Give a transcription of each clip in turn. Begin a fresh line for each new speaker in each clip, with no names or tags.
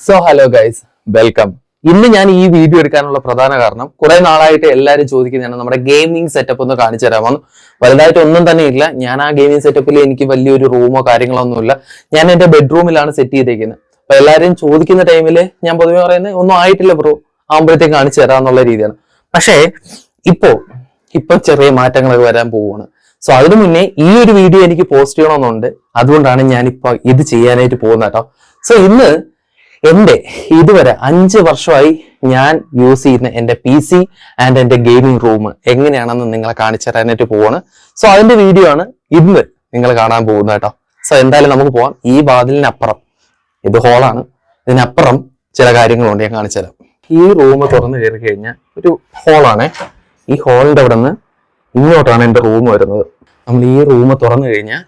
So hello guys welcome ഇന്ന് ഞാൻ ഈ വീഡിയോ എടുക്കാനുള്ള പ്രധാന കാരണം കുറെ നാളായിട്ട് എല്ലാവരും ചോദിക്കുന്നതാണ് നമ്മുടെ ഗെയിമിംഗ് സെറ്റപ്പ് ഒന്ന് കാണിച്ചു തരാമോ വലുതായിട്ട് ഒന്നും തന്നെ ഇല്ല. ഞാൻ ആ ഗെയിമിംഗ് സെറ്റപ്പിൽ എനിക്ക് വലിയൊരു റൂമോ കാര്യങ്ങളോ ഒന്നുമില്ല ഞാൻ എന്റെ ബെഡ്റൂമിലാണ് സെറ്റ് ചെയ്തിരിക്കുന്നത് അപ്പൊ എല്ലാവരും ചോദിക്കുന്ന ടൈമിൽ ഞാൻ പൊതുവെ പറയുന്നത് ഒന്നും ആയിട്ടില്ല ബ്രോ ആകുമ്പോഴത്തേക്ക് കാണിച്ചു തരാന്നുള്ള രീതിയാണ്. പക്ഷേ ഇപ്പോ ഇപ്പൊ ചെറിയ മാറ്റങ്ങളൊക്കെ വരാൻ പോവുകയാണ്. സോ അതിനു മുന്നേ ഈ ഒരു വീഡിയോ എനിക്ക് പോസ്റ്റ് ചെയ്യണമെന്നുണ്ട്. അതുകൊണ്ടാണ് ഞാനിപ്പോ ഇത് ചെയ്യാനായിട്ട് പോകുന്നത് കേട്ടോ. സോ ഇന്ന് എന്റെ ഇതുവരെ അഞ്ച് വർഷമായി ഞാൻ യൂസ് ചെയ്യുന്ന എന്റെ പി സി ആൻഡ് എന്റെ ഗെയിമിംഗ് റൂം എങ്ങനെയാണെന്ന് നിങ്ങളെ കാണിച്ചു തരാനായിട്ട് പോവാണ്. സോ അതിന്റെ വീഡിയോ ആണ് ഇന്ന് നിങ്ങൾ കാണാൻ പോകുന്നത് കേട്ടോ. സോ എന്തായാലും നമുക്ക് പോവാം. ഈ വാതിലിനപ്പുറം ഇത് ഹോളാണ് ഇതിനപ്പുറം ചില കാര്യങ്ങളുണ്ട് ഞാൻ കാണിച്ചു തരാം. ഈ റൂം തുറന്നു കയറി കഴിഞ്ഞാൽ ഒരു ഹോളാണ് ഈ ഹോളിന്റെ അവിടെ നിന്ന് ഇങ്ങോട്ടാണ് എന്റെ റൂം വരുന്നത്. നമ്മൾ ഈ റൂം തുറന്നു കഴിഞ്ഞാൽ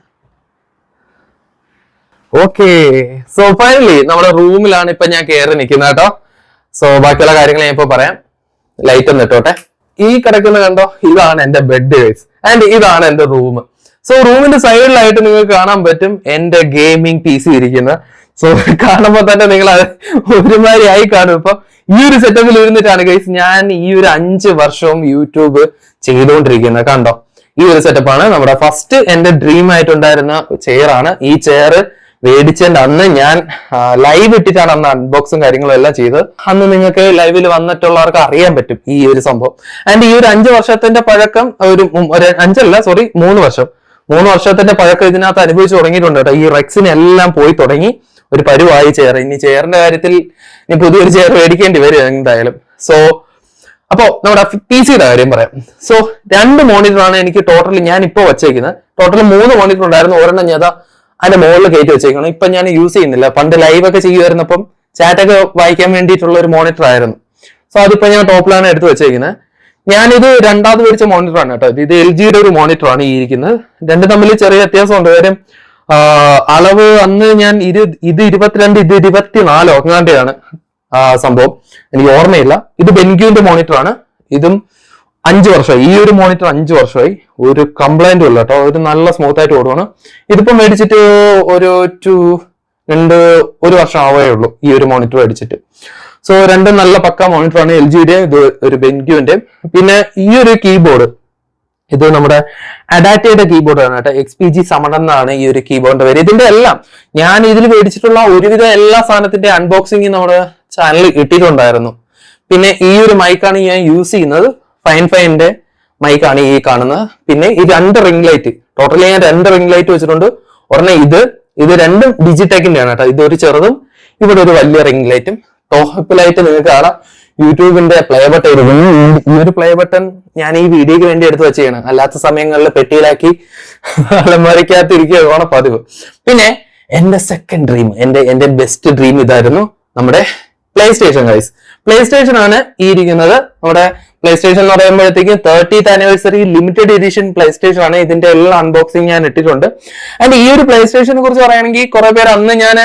ഓക്കെ സോ ഫൈനലി നമ്മുടെ റൂമിലാണ് ഇപ്പൊ ഞാൻ കയറി നിൽക്കുന്നത് കേട്ടോ. സോ ബാക്കിയുള്ള കാര്യങ്ങൾ ഞാൻ ഇപ്പൊ പറയാം. ലൈറ്റ് ഒന്ന് ഇട്ടോട്ടെ. ഈ കിടക്കുന്ന കണ്ടോ? ഇതാണ് എന്റെ ബെഡ് ആൻഡ് ഇതാണ് എന്റെ റൂം സോ റൂമിന്റെ സൈഡിലായിട്ട് നിങ്ങൾക്ക് കാണാൻ പറ്റും എന്റെ ഗെയിമിംഗ് പി സി ഇരിക്കുന്നത്. സോ കാണുമ്പോൾ തന്നെ നിങ്ങൾ അത് ഒരുമാതിരി ആയി കാണും ഇപ്പൊ. ഈ ഒരു സെറ്റപ്പിൽ ഇരുന്നിട്ടാണ് ഗൈസ് ഞാൻ ഈ ഒരു അഞ്ച് വർഷവും യൂട്യൂബ് ചെയ്തുകൊണ്ടിരിക്കുന്നത്. കണ്ടോ? ഈ ഒരു സെറ്റപ്പാണ് നമ്മുടെ ഫസ്റ്റ് എന്റെ ഡ്രീം ആയിട്ടുണ്ടായിരുന്ന ചെയർ ആണ്. ഈ ചെയർ മേടിച്ചതിന്റെ അന്ന് ഞാൻ ലൈവ് ഇട്ടിട്ടാണ് അന്ന് അൺബോക്സും കാര്യങ്ങളും എല്ലാം ചെയ്ത് അന്ന് നിങ്ങൾക്ക് ലൈവിൽ വന്നിട്ടുള്ളവർക്ക് അറിയാൻ പറ്റും ഈ ഒരു സംഭവം. ആൻഡ് ഈ ഒരു അഞ്ച് വർഷത്തിന്റെ പഴക്കം ഒരു അഞ്ചല്ല സോറി മൂന്ന് വർഷം. മൂന്ന് വർഷത്തിന്റെ പഴക്കം ഇതിനകത്ത് അനുഭവിച്ചു തുടങ്ങിയിട്ടുണ്ട് കേട്ടോ. ഈ റെക്സിന് എല്ലാം പോയി തുടങ്ങി. ഒരു പരുവായി ചെയർ ഇനി ചെയറിന്റെ കാര്യത്തിൽ ഇനി പുതിയൊരു ചെയർ മേടിക്കേണ്ടി വരും എന്തായാലും. സോ അപ്പോ നമ്മുടെ പി സിയുടെ കാര്യം പറയാം. സോ രണ്ട് മോണിറ്ററാണ് എനിക്ക് ടോട്ടലി ഞാൻ ഇപ്പോൾ വച്ചേക്കുന്നത്. ടോട്ടൽ മൂന്ന് മോണിറ്റർ ഉണ്ടായിരുന്നു. ഒരെണ്ണം ഞാൻ അതിന്റെ മുകളിൽ കയറ്റി വെച്ചേക്കണം. ഇപ്പൊ ഞാൻ യൂസ് ചെയ്യുന്നില്ല. പണ്ട് ലൈവ് ഒക്കെ ചെയ്യുമായിരുന്നപ്പം ചാറ്റൊക്കെ വായിക്കാൻ വേണ്ടിയിട്ടുള്ള ഒരു മോണിറ്റർ ആയിരുന്നു. സോ അതിപ്പോ ഞാൻ ടോപ്പിലാണ് എടുത്തു വെച്ചേക്കുന്നത് ഞാനിത് രണ്ടാമത് മേടിച്ച മോണിറ്റർ ആണ് കേട്ടോ. ഇത് എൽ ജിയുടെ ഒരു മോണിറ്റർ ആണ് ഈ ഇരിക്കുന്നത്. രണ്ടും തമ്മിൽ ചെറിയ വ്യത്യാസമുണ്ട് കാര്യം അളവ് അന്ന് ഞാൻ ഇരു ഇത് ഇരുപത്തിരണ്ട് ഇത് ഇരുപത്തിനാലോ അങ്ങാണ്ടെയാണ് സംഭവം. എനിക്ക് ഓർമ്മയില്ല. ഇത് ബെൻക്യൂന്റെ മോണിറ്റർ ആണ്. ഇതും അഞ്ച് വർഷമായി. ഈ ഒരു മോണിറ്റർ അഞ്ച് വർഷമായി. ഒരു കംപ്ലൈന്റും ഇല്ല കേട്ടോ. ഒരു നല്ല സ്മൂത്ത് ആയിട്ട് ഓടുവാണ്. ഇതിപ്പോ മേടിച്ചിട്ട് ഒരു ടു രണ്ട് ഒരു വർഷം ആവേ ഉള്ളൂ ഈ ഒരു മോണിറ്റർ മേടിച്ചിട്ട്. സോ രണ്ടും നല്ല പക്ക മോണിറ്റർ ആണ് എൽ ജിയുടെ ഇത് ഒരു ബെൻക്യൂന്റെ പിന്നെ ഈ ഒരു കീബോർഡ് ഇത് നമ്മുടെ അഡാറ്റയുടെ കീബോർഡ് ആണ് കേട്ടോ. എക്സ് പി ജി സമൺ എന്നാണ് ഈ ഒരു കീബോർഡിന്റെ പേര്. ഇതിന്റെ എല്ലാം ഞാൻ ഇതിൽ മേടിച്ചിട്ടുള്ള ഒരുവിധ എല്ലാ സാധനത്തിന്റെ അൺബോക്സിംഗ് നമ്മുടെ ചാനലിൽ ഇട്ടിട്ടുണ്ടായിരുന്നു പിന്നെ ഈ ഒരു മൈക്കാണ് ഞാൻ യൂസ് ചെയ്യുന്നത്. ഫൈൻ ഫൈന്റെ മൈക്കാണ് ഈ കാണുന്നത്. പിന്നെ ഈ രണ്ട് റിംഗ് ലൈറ്റ് ടോട്ടലി ഞാൻ രണ്ട് റിംഗ് ലൈറ്റ് വെച്ചിട്ടുണ്ട്. ഉടനെ ഇത് ഇത് രണ്ടും ഡിജിടെക്കിന്റെ ആണ് കേട്ടോ. ഇതൊരു ചെറുതും ഇവിടെ ഒരു വലിയ റിംഗ് ലൈറ്റും ടോപ്പിലായിട്ട് നിങ്ങൾക്ക് കാണാം. യൂട്യൂബിന്റെ പ്ലേ ബട്ടൺ ഈ- ഒരു പ്ലേ ബട്ടൺ ഞാൻ ഈ വീഡിയോക്ക് വേണ്ടി എടുത്ത് വെച്ചാണ് അല്ലാത്ത സമയങ്ങളിൽ പെട്ടിയിലാക്കി അലമാരക്കകത്ത് ഇരിക്കുകയാണ് പതിവ്. പിന്നെ എന്റെ സെക്കൻഡ് ഡ്രീം എന്റെ എന്റെ ബെസ്റ്റ് ഡ്രീം ഇതായിരുന്നു നമ്മുടെ PlayStation guys PlayStation ആണ് ഈ ഇരിക്കുന്നത് നമ്മുടെ പ്ലേ സ്റ്റേഷൻ എന്ന് പറയുമ്പോഴത്തേക്ക് thirtieth anniversary limited edition PlayStation ആണ് ഇതിന്റെ എല്ലാ അൺബോക്സിംഗ് ഞാൻ ഇട്ടിട്ടുണ്ട്. ആൻഡ് ഈ ഒരു പ്ലേ സ്റ്റേഷനെ കുറിച്ച് പറയുകയാണെങ്കിൽ കുറെ പേര് അന്ന് ഞാൻ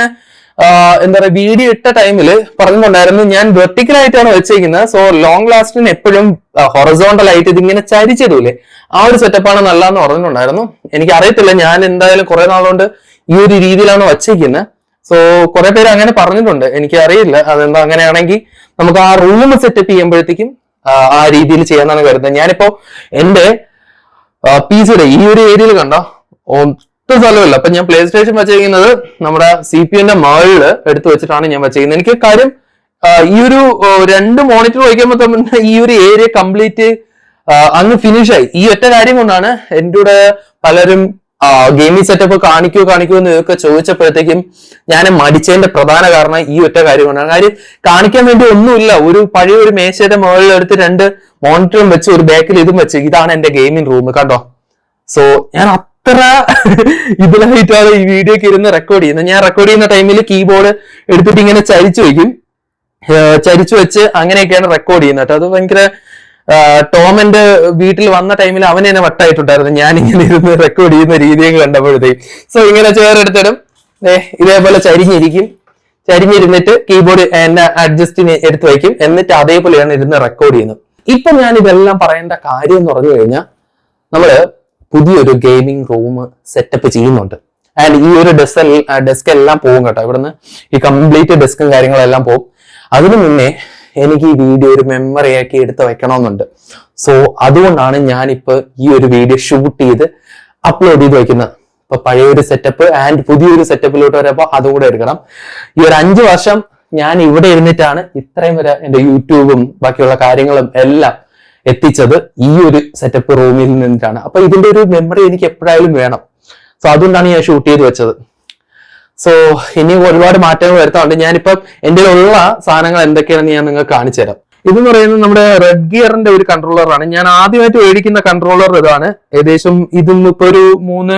എന്താ പറയുക വീഡിയോ ഇട്ട ടൈമിൽ പറഞ്ഞിട്ടുണ്ടായിരുന്നു. ഞാൻ വെർട്ടിക്കൽ ആയിട്ടാണ് വെച്ചേക്കുന്നത്. സോ ലോങ് ലാസ്റ്റിന് എപ്പോഴും ഹൊറസോണ്ടൽ ആയിട്ട് ഇതിങ്ങനെ ചരിച്ചിടൂലേ. ആ ഒരു സെറ്റപ്പാണ് നല്ലതെന്ന് പറഞ്ഞിട്ടുണ്ടായിരുന്നു. എനിക്ക് അറിയത്തില്ല ഞാൻ എന്തായാലും കുറെ നാളുകൊണ്ട് ഈ ഒരു രീതിയിലാണ് വച്ചേക്കുന്നത്. സോ കുറെ പേര് അങ്ങനെ പറഞ്ഞിട്ടുണ്ട്. എനിക്ക് അറിയില്ല അതെന്താ അങ്ങനെയാണെങ്കിൽ നമുക്ക് ആ റൂം സെറ്റപ്പ് ചെയ്യുമ്പോഴത്തേക്കും ആ, രീതിയിൽ ചെയ്യാന്നാണ് കരുതുന്നത്. ഞാനിപ്പോ എന്റെ പി സിയുടെ ഈ ഒരു ഏരിയയിൽ കണ്ടോ? ഒട്ടും സ്ഥലമില്ല. അപ്പൊ ഞാൻ പ്ലേ സ്റ്റേഷൻ വെച്ചിരിക്കുന്നത് നമ്മുടെ സി പി എന്റെ മുകളിൽ എടുത്തു വെച്ചിട്ടാണ് ഞാൻ വെച്ചിരിക്കുന്നത്. എനിക്ക് കാര്യം ഈ ഒരു രണ്ട് മോണിറ്റർ വയ്ക്കുമ്പോൾ തന്നെ ഈ ഒരു ഏരിയ കംപ്ലീറ്റ് അങ്ങ് ഫിനിഷ് ആയി. ഈ ഒറ്റ കാര്യം കൊണ്ടാണ് എന്റെ കൂടെ പലരും ഗെയിമിംഗ് സെറ്റപ്പ് കാണിക്കൂ കാണിക്കൂ എന്ന് ഇതൊക്കെ ചോദിച്ചപ്പോഴത്തേക്കും ഞാൻ മടിച്ചതിന്റെ പ്രധാന കാരണം ഈ ഒറ്റ കാര്യം കൊണ്ടാണ് കാര്യം കാണിക്കാൻ വേണ്ടി ഒന്നുമില്ല. ഒരു പഴയ ഒരു മേശയുടെ മുകളിൽ എടുത്ത് രണ്ട് മോണിറ്ററും വെച്ച് ഒരു ബാക്കിൽ ഇതും വെച്ച് ഇതാണ് എന്റെ ഗെയിമിംഗ് റൂം കണ്ടോ? സോ ഞാൻ അത്ര ഇതിലായിട്ടാണ് ഈ വീഡിയോക്ക് ഇരുന്ന് റെക്കോർഡ് ചെയ്യുന്നത്. ഞാൻ റെക്കോർഡ് ചെയ്യുന്ന ടൈമിൽ കീബോർഡ് എടുത്തിട്ട് ഇങ്ങനെ ചരിച്ചു വയ്ക്കും. ചരിച്ചു വെച്ച് അങ്ങനെയൊക്കെയാണ് റെക്കോർഡ് ചെയ്യുന്നത് അത് ഭയങ്കര ടോമന്റെ വീട്ടിൽ വന്ന ടൈമിൽ അവൻ എന്നെ വട്ടായിട്ടുണ്ടായിരുന്നു. ഞാൻ ഇങ്ങനെ ഇരുന്ന് റെക്കോർഡ് ചെയ്യുന്ന രീതിയൊക്കെ കണ്ടപ്പോഴത്തേക്ക്. സോ ഇങ്ങനെ ചേർത്തിടും ഏ ഇതേപോലെ ചരിഞ്ഞിരിക്കും. ചരിഞ്ഞിരുന്നിട്ട് കീബോർഡ് എന്നെ അഡ്ജസ്റ്റിന് എടുത്ത് വയ്ക്കും. എന്നിട്ട് അതേപോലെയാണ് ഇരുന്ന് റെക്കോർഡ് ചെയ്യുന്നത്. ഇപ്പൊ ഞാൻ ഇതെല്ലാം പറയേണ്ട കാര്യം എന്ന് പറഞ്ഞു കഴിഞ്ഞാൽ നമ്മൾ പുതിയൊരു ഗെയിമിംഗ് റൂം സെറ്റപ്പ് ചെയ്യുന്നുണ്ട്. ആൻഡ് ഈ ഒരു ഡെസ്ക് ഡെസ്ക് എല്ലാം പോകും കേട്ടോ. ഇവിടുന്ന് ഈ കംപ്ലീറ്റ് ഡെസ്കും കാര്യങ്ങളെല്ലാം പോകും. അതിനു മുന്നേ എനിക്ക് ഈ വീഡിയോ ഒരു മെമ്മറി ആക്കി എടുത്ത് വെക്കണമെന്നുണ്ട്. സോ അതുകൊണ്ടാണ് ഞാനിപ്പോ ഈ ഒരു വീഡിയോ ഷൂട്ട് ചെയ്ത് അപ്ലോഡ് ചെയ്ത് വെക്കുന്നത്. ഇപ്പൊ പഴയൊരു സെറ്റപ്പ് ആൻഡ് പുതിയൊരു സെറ്റപ്പിലോട്ട് വരുമ്പോൾ അതുകൂടെ എടുക്കണം. ഈ ഒരു അഞ്ചു വർഷം ഞാൻ ഇവിടെ ഇരുന്നിട്ടാണ് ഇത്രയും വരെ എന്റെ യൂട്യൂബും ബാക്കിയുള്ള കാര്യങ്ങളും എല്ലാം എത്തിച്ചത് ഈ ഒരു സെറ്റപ്പ് റൂമിൽ നിന്നിട്ടാണ്. അപ്പൊ ഇതിന്റെ ഒരു മെമ്മറി എനിക്ക് എപ്പോഴായാലും വേണം. സോ അതുകൊണ്ടാണ് ഞാൻ ഷൂട്ട് ചെയ്ത് വെച്ചത്. സോ ഇനി ഒരുപാട് മാറ്റങ്ങൾ വരുത്താറുണ്ട്. ഞാനിപ്പം എന്റെ ഉള്ള സാധനങ്ങൾ എന്തൊക്കെയാണെന്ന് ഞാൻ നിങ്ങൾക്ക് കാണിച്ചു തരാം. ഇതെന്ന് പറയുന്നത് നമ്മുടെ റെഡ് ഗിയറിന്റെ ഒരു കൺട്രോളറാണ് ഞാൻ ആദ്യമായിട്ട് മേടിക്കുന്ന കൺട്രോളർ ഇതാണ്. ഏകദേശം ഇതും ഇപ്പൊ ഒരു മൂന്ന്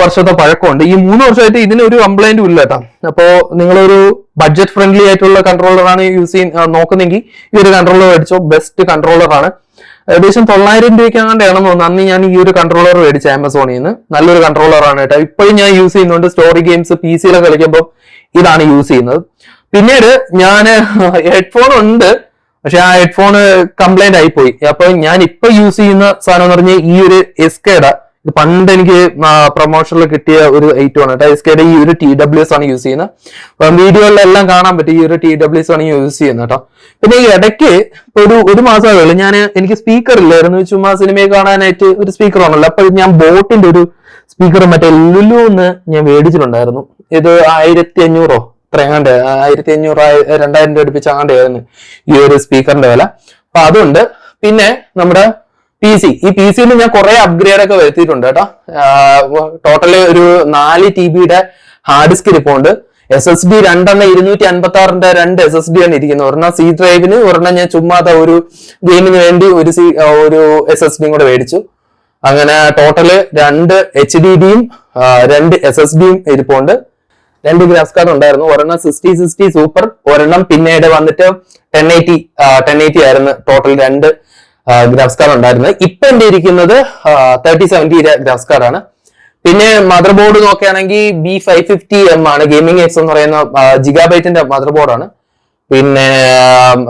വർഷത്തെ പഴക്കമുണ്ട്. ഈ മൂന്ന് വർഷമായിട്ട് ഇതിന് ഒരു കംപ്ലൈന്റും ഇല്ല കേട്ടോ. അപ്പോ നിങ്ങളൊരു ബഡ്ജറ്റ് ഫ്രണ്ട്ലി ആയിട്ടുള്ള കൺട്രോളറാണ് യൂസ് ചെയ്യുന്ന നോക്കുന്നെങ്കിൽ ഈ ഒരു കൺട്രോളർ മേടിച്ചോ. ബെസ്റ്റ് കൺട്രോളറാണ് ഏകദേശം തൊള്ളായിരം രൂപയ്ക്കാണ്ടാണെന്ന് തോന്നുന്നു അന്ന് ഞാൻ ഈ ഒരു കൺട്രോളർ മേടിച്ച ആമസോണിൽ നിന്ന് നല്ലൊരു കൺട്രോളർ ആണ് കേട്ടോ. ഇപ്പോഴും ഞാൻ യൂസ് ചെയ്യുന്നുണ്ട്. സ്റ്റോറി ഗെയിംസ് പി സിയിലൊക്കെ കളിക്കുമ്പോൾ ഇതാണ് യൂസ് ചെയ്യുന്നത്. പിന്നീട് ഞാൻ ഹെഡ്ഫോൺ ഉണ്ട്. പക്ഷെ ആ ഹെഡ്ഫോൺ കംപ്ലൈന്റ് ആയിപ്പോയി. അപ്പൊ ഞാൻ ഇപ്പൊ യൂസ് ചെയ്യുന്ന സാധനം എന്ന് പറഞ്ഞാൽ ഈ ഒരു എസ്കേഡ ഇത് പണ്ട് എനിക്ക് പ്രൊമോഷനിൽ കിട്ടിയ ഒരു ഐറ്റം ആണ്. കേട്ടോ ഈ ഒരു ടി ഡബ്ല്യു എസ് ആണ് യൂസ് ചെയ്യുന്നത് അപ്പം വീഡിയോകളിലെല്ലാം കാണാൻ പറ്റും ഈ ഒരു ടി ഡബ്ല്യു എസ് ആണ് യൂസ് ചെയ്യുന്നത് കേട്ടോ. പിന്നെ ഈ ഇടയ്ക്ക് ഒരു ഒരു മാസമേ ഉള്ളൂ ഞാൻ എനിക്ക് സ്പീക്കർ ഇല്ലായിരുന്നു. ചുമ്മാ സിനിമയെ കാണാനായിട്ട് ഒരു സ്പീക്കർ ആണല്ലോ. അപ്പൊ ഞാൻ ബോട്ടിന്റെ ഒരു സ്പീക്കർ മറ്റേ ലുലു എന്ന് ഞാൻ മേടിച്ചിട്ടുണ്ടായിരുന്നു. ഇത് ആയിരത്തി അഞ്ഞൂറോ ഇത്രയാണ്ട് ആയിരത്തി അഞ്ഞൂറ് രണ്ടായിരം രൂപ അടുപ്പിച്ചാണ്ടായിരുന്നു ഈ ഒരു സ്പീക്കറിന്റെ വില. അപ്പൊ അതുണ്ട്. പിന്നെ നമ്മുടെ പി സി ഈ പി സിയിൽ ഞാൻ കുറെ അപ്ഗ്രേഡ് ഒക്കെ വരുത്തിയിട്ടുണ്ട് കേട്ടോ. ടോട്ടൽ ഒരു നാല് ടി ബിയുടെ ഹാർഡ് ഡിസ്ക് ഇരിപ്പുണ്ട്. എസ് എസ് ഡി രണ്ടെണ്ണം ഇരുന്നൂറ്റി അൻപത്തി ആറിന്റെ രണ്ട് എസ് എസ് ഡി ആണ് ഇരിക്കുന്നത്. ഒരെണ്ണം സി ഡ്രൈവിന് ഒരെണ്ണം ഞാൻ ചുമ്മാതെ ഒരു ഗെയിമിന് വേണ്ടി ഒരു സി ഒരു എസ് എസ് ഡിയും കൂടെ മേടിച്ചു. അങ്ങനെ ടോട്ടൽ രണ്ട് എച്ച് ഡി ഡിയും രണ്ട് എസ് എസ് ഡിയും ഇരിപ്പുണ്ട്. രണ്ട് ഗ്രാഫ്സ് കാർഡ് ഉണ്ടായിരുന്നു. ഒരെണ്ണം സിക്സ്റ്റി സിക്സ്റ്റി സൂപ്പർ ഒരെണ്ണം പിന്നീട് വന്നിട്ട് ടെൻ എയ്റ്റി ടെൻ എയ്റ്റി ആയിരുന്നു ടോട്ടൽ രണ്ട് ഗ്രാഫ്സ് കാർഡ് ഉണ്ടായിരുന്നത് ഇപ്പൊ എന്റെ ഇരിക്കുന്നത് തേർട്ടി സെവന്റി ഗ്രാഫ്സ് കാർഡാണ് പിന്നെ മദർ ബോർഡ് നോക്കുകയാണെങ്കിൽ ബി ഫൈവ് ഫിഫ്റ്റി എം ആണ്. ഗെയിമിംഗ് എക്സ് എന്ന് പറയുന്ന ജിഗാബൈറ്റിന്റെ മദർ ബോർഡാണ് പിന്നെ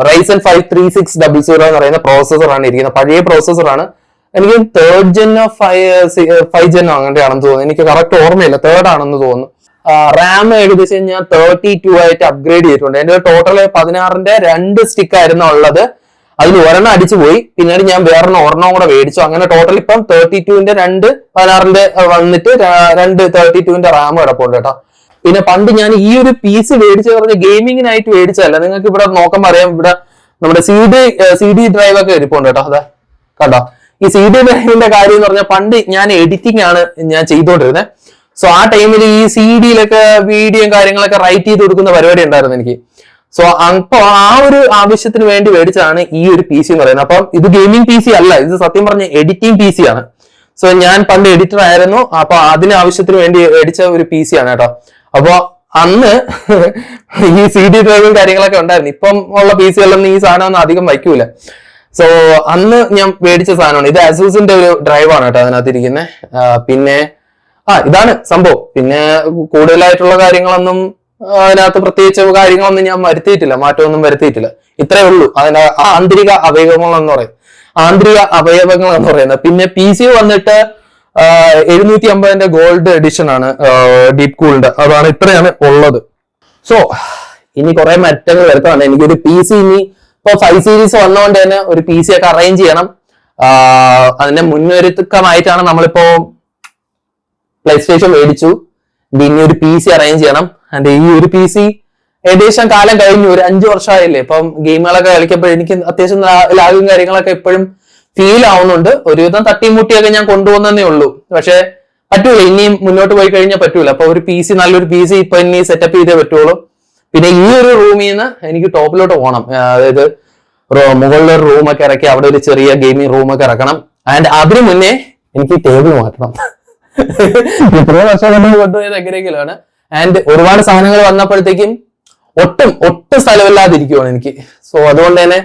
Ryzen five three six double zero എന്ന് പറയുന്ന പ്രോസസ്സറാണ് ഇരിക്കുന്നത്. പഴയ പ്രോസസ്സറാണ് എനിക്ക് തേർഡ് ജെന്നോ ഫൈവ് ഫൈവ് ജെന്നോ അങ്ങനെയാണെന്ന് തോന്നുന്നു. എനിക്ക് കറക്റ്റ് ഓർമ്മയില്ല. തേർഡ് ആണെന്ന് തോന്നുന്നു. റാം ഏകദേശം ഞാൻ തേർട്ടി ടു ആയിട്ട് അപ്ഗ്രേഡ് ചെയ്തിട്ടുണ്ട്. എന്റെ ടോട്ടൽ പതിനാറിന്റെ രണ്ട് സ്റ്റിക്ക് ആയിരുന്നു ഉള്ളത്. അതിൽ ഒരെണ്ണം അടിച്ചു പോയി. പിന്നീട് ഞാൻ വേറൊരെണ്ണം ഒരെണ്ണം കൂടെ മേടിച്ചു. അങ്ങനെ ടോട്ടൽ ഇപ്പം തേർട്ടി ടുവിന്റെ രണ്ട് പതിനാറിന്റെ വന്നിട്ട് രണ്ട് തേർട്ടി ടുവിന്റെ റാം കിടപ്പുണ്ട് കേട്ടോ. പിന്നെ പണ്ട് ഞാൻ ഈ ഒരു പീസ് മേടിച്ചു പറഞ്ഞ ഗെയിമിങ്ങിനായിട്ട് മേടിച്ചതല്ല. നിങ്ങൾക്ക് ഇവിടെ നോക്കാൻ അറിയാം ഇവിടെ നമ്മുടെ C D C D drive ഒക്കെ ഇരിപ്പുണ്ട് കേട്ടോ. അതെ കണ്ടോ? ഈ സി ഡി ഡ്രൈവിന്റെ കാര്യം എന്ന് പറഞ്ഞാൽ പണ്ട് ഞാൻ എഡിറ്റിംഗ് ആണ് ഞാൻ ചെയ്തോണ്ടിരുന്നത് സോ ആ ടൈമിൽ ഈ സി ഡിയിലൊക്കെ വീഡിയോയും കാര്യങ്ങളൊക്കെ റൈറ്റ് ചെയ്ത് കൊടുക്കുന്ന പരിപാടി ഉണ്ടായിരുന്നു എനിക്ക്. സോ അപ്പൊ ആ ഒരു ആവശ്യത്തിന് വേണ്ടി മേടിച്ചതാണ് ഈ ഒരു പി സി എന്ന് പറയുന്നത്. അപ്പം ഇത് ഗെയിമിംഗ് പി സി അല്ല. ഇത് സത്യം പറഞ്ഞ എഡിറ്റിംഗ് പി സി ആണ്. സോ ഞാൻ പണ്ട് എഡിറ്റർ ആയിരുന്നു. അപ്പൊ അതിന് ആവശ്യത്തിന് വേണ്ടി മേടിച്ച ഒരു പി സി ആണ് കേട്ടോ. അപ്പൊ അന്ന് ഈ സി ഡി ഡ്രൈവും കാര്യങ്ങളൊക്കെ ഉണ്ടായിരുന്നു. ഇപ്പം ഉള്ള പി സികളൊന്നും ഈ സാധനമൊന്നും അധികം വയ്ക്കൂല. സോ അന്ന് ഞാൻ മേടിച്ച സാധനമാണ്. ഇത് അസൂസിന്റെ ഒരു ഡ്രൈവാണ് കേട്ടോ അതിനകത്തിരിക്കുന്നത് പിന്നെ ആ ഇതാണ് സംഭവം. പിന്നെ കൂടുതലായിട്ടുള്ള കാര്യങ്ങളൊന്നും അതിനകത്ത് പ്രത്യേകിച്ച് കാര്യങ്ങളൊന്നും ഞാൻ വരുത്തിയിട്ടില്ല മാറ്റമൊന്നും വരുത്തിയിട്ടില്ല. ഇത്രേ ഉള്ളൂ. അതിന്റെ ആന്തരിക അവയവങ്ങൾ എന്ന് പറയും. ആന്തരിക അവയവങ്ങൾ എന്ന് പറയുന്നത്. പിന്നെ പി സി വന്നിട്ട് എഴുന്നൂറ്റി അമ്പതിന്റെ ഗോൾഡ് എഡിഷൻ ആണ് ഡീപ് കൂളിന്റെ അതാണ് ഇത്രയാണ് ഉള്ളത്. സോ ഇനി കുറെ മാറ്റങ്ങൾ വരുത്താണ് എനിക്കൊരു പി സി ഇനി ഇപ്പൊ ഫൈവ് സീരീസ് വന്നതുകൊണ്ട് തന്നെ ഒരു പി സി ഒക്കെ അറേഞ്ച് ചെയ്യണം. അതിന്റെ മുന്നൊരുക്കമായിട്ടാണ് നമ്മളിപ്പോ പ്ലേ സ്റ്റേഷൻ മേടിച്ചു. ഇനി ഒരു പി സി അറേഞ്ച് ചെയ്യണം. ആൻഡ് ഈ ഒരു പി സി ഏകദേശം കാലം കഴിഞ്ഞു. ഒരു അഞ്ചു വർഷമായില്ലേ? ഇപ്പം ഗെയിമുകളൊക്കെ കളിക്കുമ്പോൾ എനിക്ക് അത്യാവശ്യം ലാഗും കാര്യങ്ങളൊക്കെ എപ്പോഴും ഫീൽ ആവുന്നുണ്ട്. ഒരുവിധം തട്ടിയും മുട്ടിയൊക്കെ ഞാൻ കൊണ്ടുപോകുന്നതേ ഉള്ളൂ. പക്ഷെ പറ്റൂല. ഇനിയും മുന്നോട്ട് പോയി കഴിഞ്ഞാൽ പറ്റൂല. അപ്പൊ ഒരു പി സി നല്ലൊരു പി സി ഇപ്പൊ ഇനി സെറ്റപ്പ് ചെയ്തേ പറ്റുള്ളൂ. പിന്നെ ഈ ഒരു റൂമിൽ നിന്ന് എനിക്ക് ടോപ്പിലോട്ട് പോകണം. അതായത് മുകളിലെ ഒരു റൂമൊക്കെ ഇറക്കി അവിടെ ഒരു ചെറിയ ഗെയിമിംഗ് റൂമൊക്കെ ഇറക്കണം. ആൻഡ് അതിനു മുന്നേ എനിക്ക് ടേബിൾ മാറ്റണം. ഇത്രയും വർഷം കൊണ്ട് കൊണ്ടുപോയത് എങ്ങനെയെങ്കിലാണ് ആൻഡ് ഒരുപാട് സാധനങ്ങൾ വന്നപ്പോഴത്തേക്കും ഒട്ടും ഒട്ടും സ്ഥലമില്ലാതിരിക്കുവാണ് എനിക്ക്. സോ അതുകൊണ്ട് തന്നെ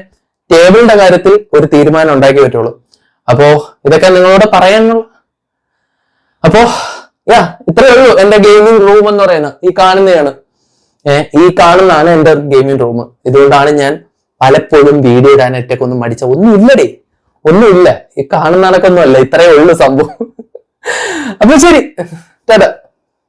ടേബിളിന്റെ കാര്യത്തിൽ ഒരു തീരുമാനം ഉണ്ടാക്കി പറ്റുള്ളൂ. അപ്പോ ഇതൊക്കെ നിങ്ങളോട് പറയാനുള്ള അപ്പോ യാ ഇത്രയേ ഉള്ളൂ എന്റെ ഗെയിമിംഗ് റൂം എന്ന് പറയുന്നത്. ഈ കാണുന്നതാണ്. ഈ കാണുന്നതാണ് എന്റെ ഗെയിമിംഗ് റൂം ഇതുകൊണ്ടാണ് ഞാൻ പലപ്പോഴും വീഡിയോ ഇടാനായിട്ടൊക്കെ ഒന്നും മടിച്ച ഒന്നും ഇല്ലടേ. ഒന്നും ഇല്ല. ഈ കാണുന്ന കണക്കൊന്നും അല്ല. ഇത്രയേ ഉള്ളൂ സംഭവം. അപ്പൊ ശരി. ടാറ്റ.